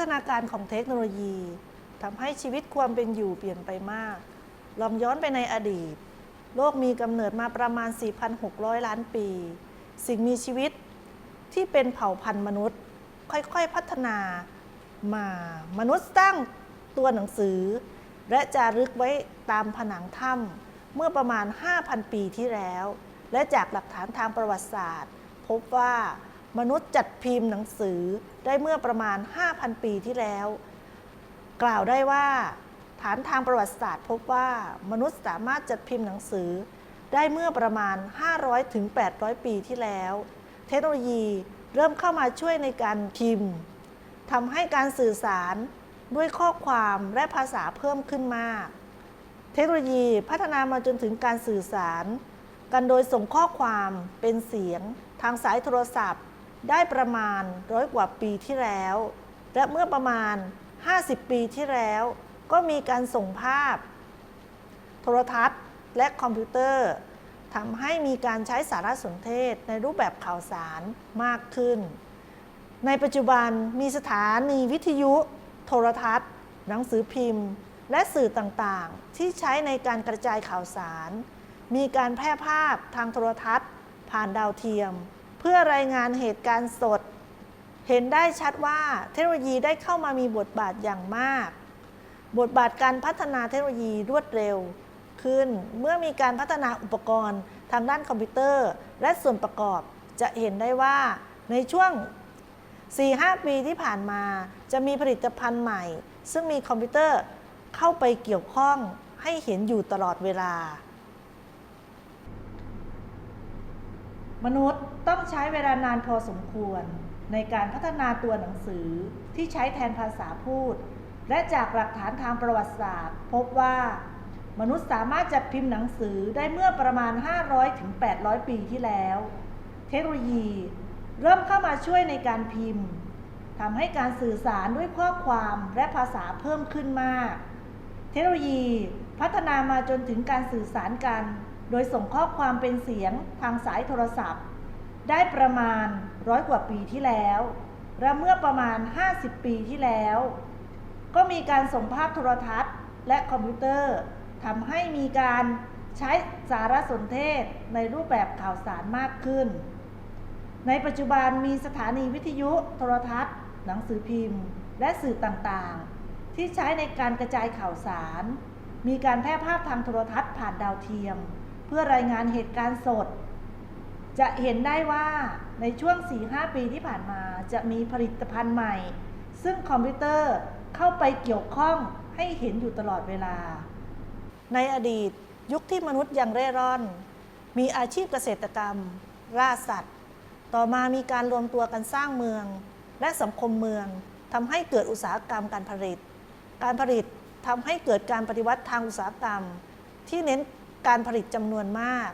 ฒนาการของเทคโนโลยีทำให้ชีวิตความเป็นอยู่เปลี่ยนไปมาก ลองย้อนไปในอดีต โลกมีกำเนิดมาประมาณ 4,600 ล้านปี สิ่งมีชีวิตที่เป็นเผ่าพันธุ์มนุษย์ ค่อยๆพัฒนามามนุษย์สร้างตัวหนังสือ และจารึกไว้ตามผนังถ้ำเมื่อประมาณ 5,000 ปีที่แล้ว และจากหลักฐานทางประวัติศาสตร์ พบว่า มนุษย์จัดพิมพ์หนังสือได้เมื่อประมาณ 5,000 ปีที่แล้ว กล่าวได้ว่า ฐานทางประวัติศาสตร์พบว่ามนุษย์สามารถจัดพิมพ์หนังสือ ได้เมื่อประมาณ 500ถึง800 ปีที่แล้ว เทคโนโลยีเริ่มเข้ามาช่วยในการพิมพ์ทำให้การสื่อสารด้วยข้อความและภาษาเพิ่มขึ้นมาก เทคโนโลยีพัฒนามาจนถึงการสื่อสาร กันโดยส่งข้อความเป็นเสียง ทางสายโทรศัพท์ ได้ประมาณร้อยกว่าปีที่แล้ว และเมื่อประมาณ 50 ปีที่แล้ว ก็มีการส่งภาพ โทรทัศน์ และคอมพิวเตอร์ทำให้มีการใช้สารสนเทศในรูปแบบข่าวสารมากขึ้น ในปัจจุบันมีสถานีวิทยุ โทรทัศน์ หนังสือพิมพ์ และสื่อต่างๆ ที่ใช้ในการกระจายข่าวสาร มีการแพร่ภาพทางโทรทัศน์ ผ่านดาวเทียม พื่อรายงานเหตุการณ์สด เห็นได้ชัดว่าเทคโนโลยีได้เข้ามามีบทบาทอย่างมาก บทบาทการพัฒนาเทคโนโลยีรวดเร็วขึ้น เมื่อมีการพัฒนาอุปกรณ์ทางด้านคอมพิวเตอร์ และส่วนประกอบจะเห็นได้ว่าในช่วง 4-5 ปีที่ผ่านมาจะมีผลิตภัณฑ์ใหม่ ซึ่งมีคอมพิวเตอร์เข้าไปเกี่ยวข้องให้เห็นอยู่ตลอดเวลา มนุษย์ต้องใช้เวลานานพอสมควร ในการพัฒนาตัวหนังสือที่ใช้แทนภาษาพูด และจากหลักฐานทางประวัติศาสตร์ พบว่า มนุษย์สามารถจัดพิมพ์หนังสือได้เมื่อประมาณ 500ถึง800ปีที่แล้ว เทคโนโลยี เริ่มเข้ามาช่วยในการพิมพ์ทำให้การสื่อสารด้วยข้อความและภาษาเพิ่มขึ้นมาก เทคโนโลยีพัฒนามาจนถึงการสื่อสารกัน โดยส่งข้อความเป็นเสียงทางสายโทรศัพท์ ได้ประมาณร้อยกว่าปีที่แล้ว และเมื่อประมาณ 50 ปีที่แล้ว ก็มีการส่งภาพโทรทัศน์ และคอมพิวเตอร์ทำให้มีการใช้สารสนเทศในรูปแบบข่าวสารมากขึ้น ในปัจจุบันมีสถานีวิทยุ โทรทัศน์ หนังสือพิมพ์ และสื่อต่างๆ ที่ใช้ในการกระจายข่าวสาร มีการแพร่ภาพทางโทรทัศน์ผ่านดาวเทียม เพื่อรายงานเหตุการณ์สด จะเห็นได้ว่าในช่วง 4-5 ปีที่ผ่านมาจะมีผลิตภัณฑ์ใหม่ ซึ่งคอมพิวเตอร์เข้าไปเกี่ยวข้องให้เห็นอยู่ตลอดเวลา ในอดีตยุคที่มนุษย์ยังเร่ร่อน มีอาชีพเกษตรกรรมล่าสัตว์ ต่อมามีการรวมตัวกันสร้างเมือง และสังคมเมืองทำให้เกิดอุตสาหกรรมการผลิต การผลิตทำให้เกิดการปฏิวัติทางอุตสาหกรรม ที่เน้น การผลิตจำนวนมาก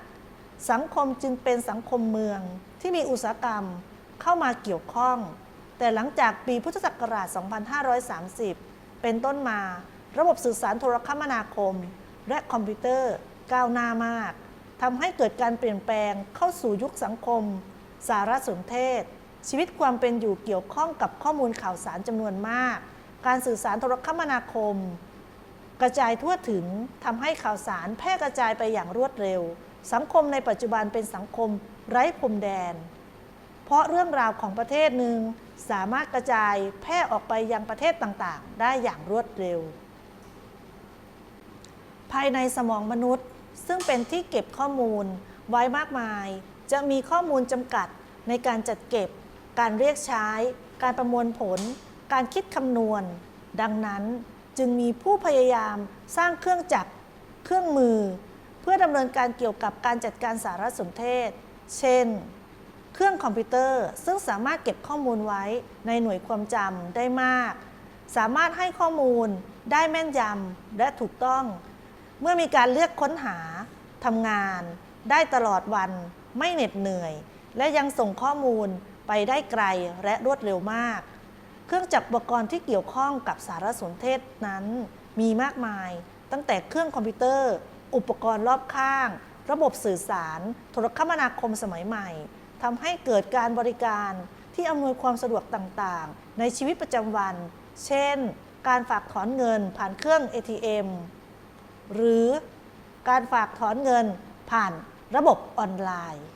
สังคมจึงเป็นสังคมเมืองที่มีอุตสาหกรรมเข้ามาเกี่ยวข้อง แต่หลังจากปีพุทธศักราช 2530 เป็นต้นมาระบบสื่อสารโทรคมนาคม และคอมพิวเตอร์ก้าวหน้ามากทำให้เกิดการเปลี่ยนแปลงเข้าสู่ยุคสังคม สารสนเทศ ชีวิตความเป็นอยู่เกี่ยวข้องกับข้อมูลข่าวสารจำนวนมาก การสื่อสารโทรคมนาคม กระจายทั่วถึงทำให้ข่าวสารแพร่กระจายไปอย่างรวดเร็ว สังคมในปัจจุบันเป็นสังคมไร้พรมแดน เพราะเรื่องราวของประเทศหนึ่งสามารถกระจายแพร่ออกไปยังประเทศต่างๆ ได้อย่างรวดเร็ว ภายในสมองมนุษย์ ซึ่งเป็นที่เก็บข้อมูลไว้มากมาย จะมีข้อมูลจำกัดในการจัดเก็บ การเรียกใช้ การประมวลผล การคิดคำนวณ ดังนั้น จึงมีผู้พยายามสร้างเครื่องจักรเครื่องมือ เพื่อดำเนินการเกี่ยวกับการจัดการสารสนเทศ เช่น เครื่องคอมพิวเตอร์ซึ่งสามารถเก็บข้อมูลไว้ในหน่วยความจำได้มาก สามารถให้ข้อมูลได้แม่นยำและถูกต้อง เมื่อมีการเลือกค้นหาทำงาน ได้ตลอดวันไม่เหน็ดเหนื่อย และยังส่งข้อมูลไปได้ไกลและรวดเร็วมาก เครื่องจักรอุปกรณ์ที่เกี่ยวข้องกับสารสนเทศนั้น มีมากมาย ตั้งแต่เครื่องคอมพิวเตอร์ อุปกรณ์รอบข้าง ระบบสื่อสาร โทรคมนาคมสมัยใหม่ทำให้เกิดการบริการที่อำนวยความสะดวกต่างๆ ในชีวิตประจำวันเเช่น การฝากถอนเงินผ่านเครื่อง ATM หรือการฝากถอนเงินผ่านระบบออนไลน์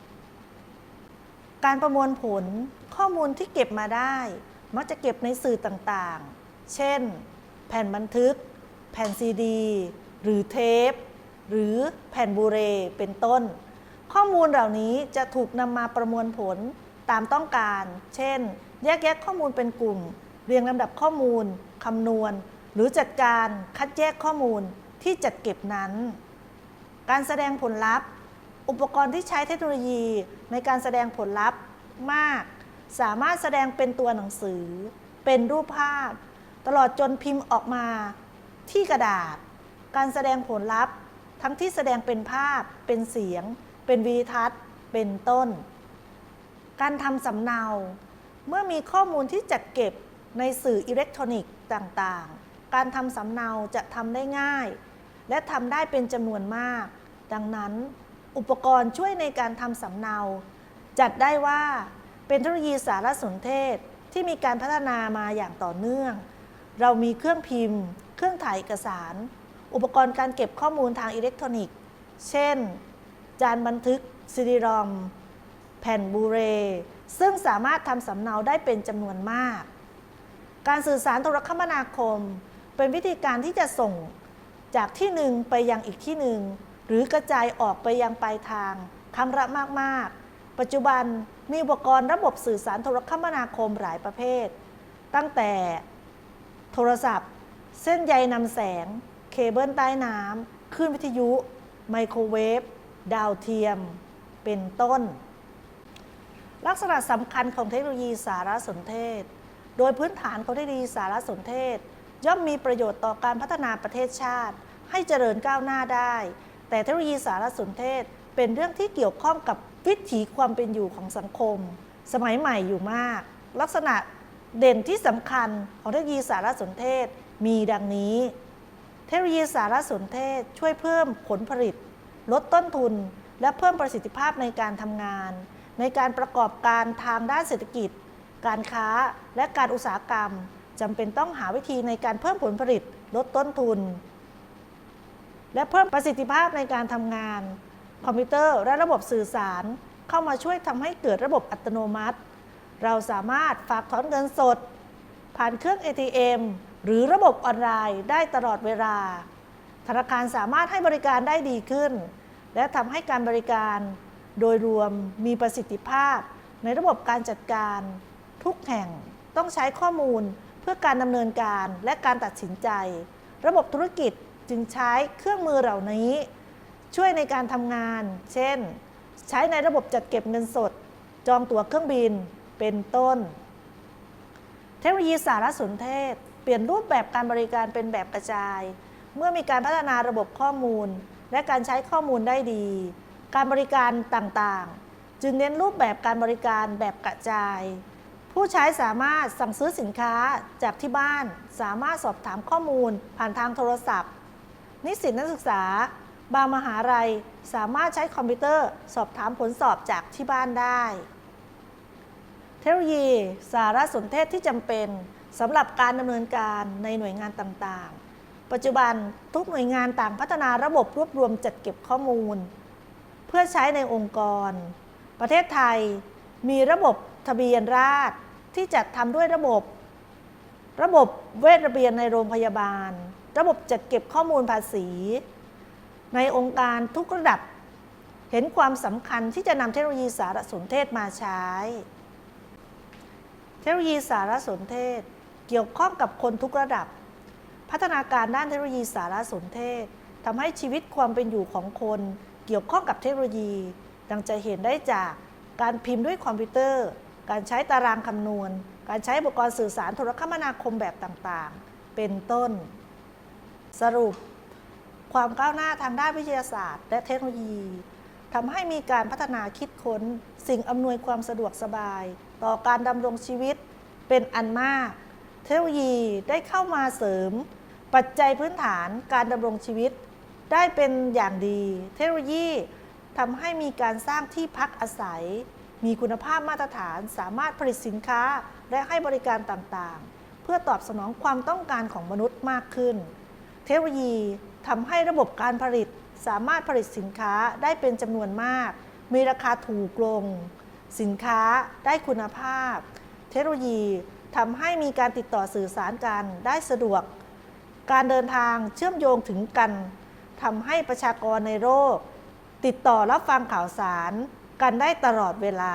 การประมวลผลข้อมูลที่เก็บมาได้ มักจะเก็บในสื่อต่างๆ เช่น แผ่นบันทึก แผ่นซีดี หรือเทป หรือแผ่นบูเร เป็นต้น ข้อมูลเหล่านี้จะถูกนำมาประมวลผลตามต้องการ เช่น แยกแยะข้อมูลเป็นกลุ่ม เรียงลำดับข้อมูล คำนวณ หรือจัดการคัดแยกข้อมูลที่จัดเก็บนั้น การแสดงผลลัพธ์ อุปกรณ์ที่ใช้เทคโนโลยีในการแสดงผลลัพธ์มาก สามารถแสดงเป็นตัวหนังสือ เป็นรูปภาพ ตลอดจนพิมพ์ออกมาที่กระดาษ การแสดงผลลัพธ์ ทั้งที่แสดงเป็นภาพ เป็นเสียง เป็นวีทัศน์ เป็นต้น การทำสำเนา เมื่อมีข้อมูลที่จัดเก็บในสื่ออิเล็กทรอนิกส์ต่างๆ การทำสำเนาจะทำได้ง่าย และทำได้เป็นจำนวนมาก ดังนั้น อุปกรณ์ช่วยในการทำสำเนา จัดได้ว่า เป็นเทคโนโลยีสารสนเทศที่มีการพัฒนามาอย่างต่อเนื่อง เรามีเครื่องพิมพ์ เครื่องถ่ายเอกสาร อุปกรณ์การเก็บข้อมูลทางอิเล็กทรอนิกส์ เช่น จานบันทึกซีดีรอมแผ่นบูเร ซึ่งสามารถทำสำเนาได้เป็นจำนวนมาก การสื่อสารโทรคมนาคม เป็นวิธีการที่จะส่งจากที่หนึ่งไปยังอีกที่หนึ่งหรือกระจายออกไปยังปลายทางครั้งละมาก ๆ ปัจจุบัน มีอุปกรณ์ระบบสื่อสารโทรคมนาคมหลายประเภท ตั้งแต่โทรศัพท์ เส้นใยนำแสง เคเบิลใต้น้ำคลื่นวิทยุ ไมโครเวฟ ดาวเทียม เป็นต้น ลักษณะสำคัญของเทคโนโลยีสารสนเทศ โดยพื้นฐานของเทคโนโลยีสารสนเทศ ย่อมมีประโยชน์ต่อการพัฒนาประเทศชาติ ให้เจริญก้าวหน้าได้ แต่เทคโนโลยีสารสนเทศเป็นเรื่องที่เกี่ยวข้องกับ วิถีความเป็นอยู่ของสังคม สมัยใหม่อยู่มาก ลักษณะเด่นที่สำคัญของเทคโนโลยีสารสนเทศมีดังนี้ เทคโนโลยีสารสนเทศช่วยเพิ่มผลผลิต ลดต้นทุน และเพิ่มประสิทธิภาพในการทำงาน ในการประกอบการทางด้านเศรษฐกิจ การค้าและการอุตสาหกรรมจำเป็นต้องหาวิธีในการเพิ่มผลผลิต ลดต้นทุน และเพิ่มประสิทธิภาพในการทำงาน คอมพิวเตอร์และระบบสื่อสาร เข้ามาช่วยทำให้เกิดระบบอัตโนมัติ เราสามารถฝากถอนเงินสด ผ่านเครื่อง ATM หรือระบบออนไลน์ได้ตลอดเวลา ธนาคารสามารถให้บริการได้ดีขึ้น และทำให้การบริการโดยรวมมีประสิทธิภาพ ในระบบการจัดการ ทุกแห่งต้องใช้ข้อมูลเพื่อการดำเนินการและการตัดสินใจ ระบบธุรกิจจึงใช้เครื่องมือเหล่านี้ ช่วยในการทำงาน เช่น ใช้ในระบบจัดเก็บเงินสด จองตั๋วเครื่องบิน เป็นต้น เทคโนโลยีสารสนเทศ เปลี่ยนรูปแบบการบริการเป็นแบบกระจาย เมื่อมีการพัฒนาระบบข้อมูล และการใช้ข้อมูลได้ดี การบริการต่างๆ จึงเน้นรูปแบบการบริการแบบกระจาย ผู้ใช้สามารถสั่งซื้อสินค้าจากที่บ้าน สามารถสอบถามข้อมูลผ่านทางโทรศัพท์ นิสิตนักศึกษา บางมหาลัยสามารถใช้คอมพิวเตอร์สอบถามผลสอบจากที่บ้านได้ เทคโนโลยีสารสนเทศที่จำเป็นสำหรับการดำเนินการในหน่วยงานต่างๆ ปัจจุบันทุกหน่วยงานต่างพัฒนาระบบรวบรวมจัดเก็บข้อมูล เพื่อใช้ในองค์กร ประเทศไทยมีระบบทะเบียนราษฎรที่จัดทำด้วยระบบ ระบบเวชระเบียนในโรงพยาบาล ระบบจัดเก็บข้อมูลภาษี ในองค์การทุกระดับ เห็นความสำคัญที่จะนำเทคโนโลยีสารสนเทศมาใช้ เทคโนโลยีสารสนเทศ เกี่ยวข้องกับคนทุกระดับ พัฒนาการด้านเทคโนโลยีสารสนเทศทำให้ชีวิตความเป็นอยู่ของคน เกี่ยวข้องกับเทคโนโลยี ดังจะเห็นได้จากการพิมพ์ด้วยคอมพิวเตอร์ การใช้ตารางคำนวณ การใช้อุปกรณ์สื่อสารโทรคมนาคมแบบต่างๆ เป็นต้น สรุป ความก้าวหน้าทางด้านวิทยาศาสตร์ และเทคโนโลยีทำให้มีการพัฒนาคิดค้น สิ่งอำนวยความสะดวกสบาย ต่อการดำรงชีวิตเป็นอันมาก เทคโนโลยีได้เข้ามาเสริม ปัจจัยพื้นฐานการดำรงชีวิต ได้เป็นอย่างดี เทคโนโลยีทำให้มีการสร้างที่พักอาศัย มีคุณภาพมาตรฐานสามารถผลิตสินค้าและให้บริการต่างๆ เพื่อตอบสนองความต้องการของมนุษย์มากขึ้น เทคโนโลยี ทำให้ระบบการผลิตสามารถผลิตสินค้าได้เป็นจำนวนมาก มีราคาถูกลง สินค้าได้คุณภาพ เทคโนโลยีทำให้มีการติดต่อสื่อสารกันได้สะดวก การเดินทางเชื่อมโยงถึงกันทำให้ประชากรในโลกติดต่อรับฟังข่าวสารกันได้ตลอดเวลา